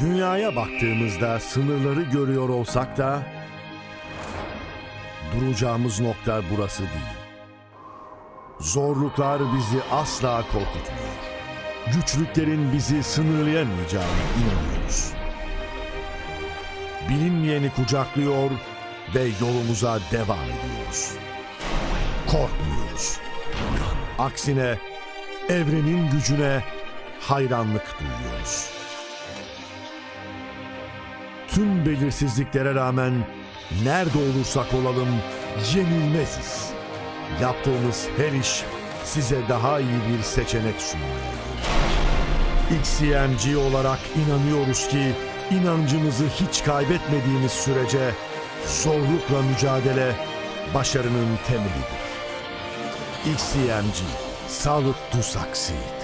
Dünyaya baktığımızda sınırları görüyor olsak da duracağımız nokta burası değil. Zorluklar bizi asla korkutmuyor. Güçlüklerin bizi sınırlayamayacağına inanıyoruz. Bilinmeyeni kucaklıyor ve yolumuza devam ediyoruz. Korkmuyoruz. Aksine evrenin gücüne hayranlık duyuyoruz. Tüm belirsizliklere rağmen nerede olursak olalım yenilmeziz. Yaptığımız her iş size daha iyi bir seçenek sunmaya XCMG olarak inanıyoruz ki inancımızı hiç kaybetmediğimiz sürece zorlukla mücadele başarının temelidir. XCMG, Solid to Succeed.